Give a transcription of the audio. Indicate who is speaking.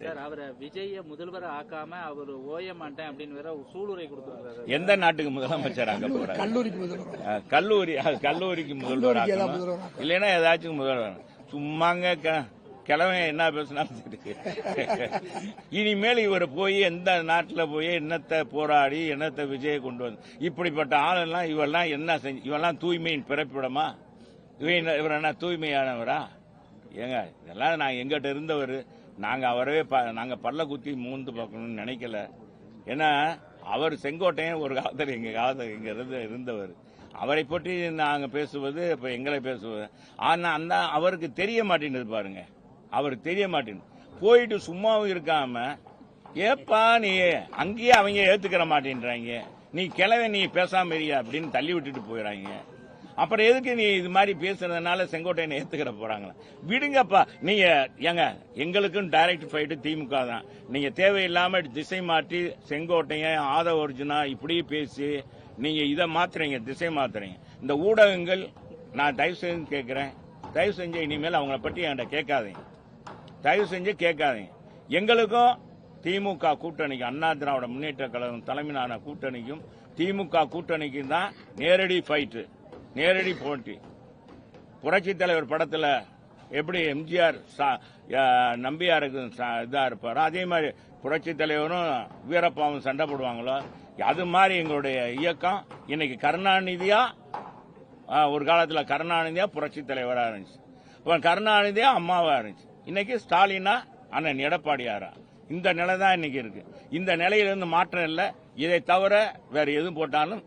Speaker 1: Sir அவரை விஜய முதல்வரை ஆக்காம அவர் ஓய மாட்டேன் அப்படின்னு வேற ஒரு சூளுரை கொடுத்துருக்காரு.
Speaker 2: எந்த நாட்டுக்கு முதலமைச்சர் ஆக்க போறாரு?
Speaker 3: கல்லூரிக்கு முதல்வர்.
Speaker 2: அஹ், கல்லூரி கல்லூரிக்கு முதல்வர். இல்லைன்னா ஏதாச்சும் முதல்வர் சும்மாங்க க- கிழவன் என்ன பேசினாலும் சரி. இனிமேல் இவர் போய் எந்த நாட்டுல போய் என்னத்தை போராடி என்னத்தை விஜய கொண்டு வந்து இப்படிப்பட்ட ஆளெல்லாம் இவெல்லாம் என்ன செஞ்சு இவெல்லாம் தூய்மையின் பிறப்பிடமா? இவன் இவர் என்ன தூய்மையானவரா? ஏங்க இதெல்லாம் நான் எங்கிட்ட இருந்தவர். நாங்கள் அவரவே ப- நாங்கள் பல்ல குத்தி மூந்து பார்க்கணும்னு நினைக்கல. ஏன்னா அவர் செங்கோட்டையன் ஒரு காலத்தில் எங்கள் காலத்தில் இங்கே இருந்து இருந்தவர். அவரை பற்றி நாங்கள் பேசுவது இப்போ எங்களை பேசுவது. ஆனால் அந்த அவருக்கு தெரிய மாட்டேன்னு பாருங்க. அவருக்கு தெரிய மாட்டேன்னு போயிட்டு சும்மாவும் இருக்காம ஏப்பா நீ அங்கேயே அவங்க ஏற்றுக்கிற மாட்டேன்றாங்க. நீ கிளவை நீ பேசாம இரியா அப்படின்னு தள்ளி விட்டுட்டு போயிடறாங்க அப்புறம் எதுக்கு நீ இது மாதிரி பேசுறதுனால செங்கோட்டையனை ஏத்துக்கிற போறாங்களா? விடுங்கப்பா. நீங்க ஏங்க எங்களுக்கும் டைரக்ட் ஃபைட்டு திமுக தான். நீங்க தேவையில்லாம திசை மாற்றி செங்கோட்டையன் ஆதவ அர்ஜுனா இப்படி பேசி நீங்க இதை மாத்துறீங்க திசை மாத்துறீங்க. இந்த ஊடகங்கள் நான் தயவு செஞ்சு கேட்கிறேன் தயவு செஞ்சு இனிமேல் அவங்கள பற்றி என்கிட்ட கேட்காதீங்க. தயவு செஞ்சு கேட்காதீங்க. எங்களுக்கும் திமுக கூட்டணிக்கு அண்ணா திராவிட முன்னேற்ற கழகம் தலைமையிலான கூட்டணிக்கும் திமுக கூட்டணிக்கும் தான் நேரடி ஃபைட்டு நேரடி போட்டி. புரட்சி தலைவர் படத்தில் எப்படி எம்ஜிஆர் சா- நம்பியாருக்கு சா- இருப்பாரோ அதே மாதிரி புரட்சி தலைவரும் வீரப்பாவும் சண்டை போடுவாங்களோ அது மாதிரி எங்களுடைய இயக்கம் இன்னைக்கு கருணாநிதியா ஒரு காலத்தில் கருணாநிதியா புரட்சி தலைவராக இருந்துச்சு. அப்புறம் கருணாநிதியா அம்மாவாக இருந்துச்சு. இன்னைக்கு ஸ்டாலினா அண்ணன் எடப்பாடியாரா. இந்த நிலை தான் இன்னைக்கு இருக்கு. இந்த நிலையிலிருந்து மாற்றம் இல்லை. இதை தவிர வேற எது போட்டாலும்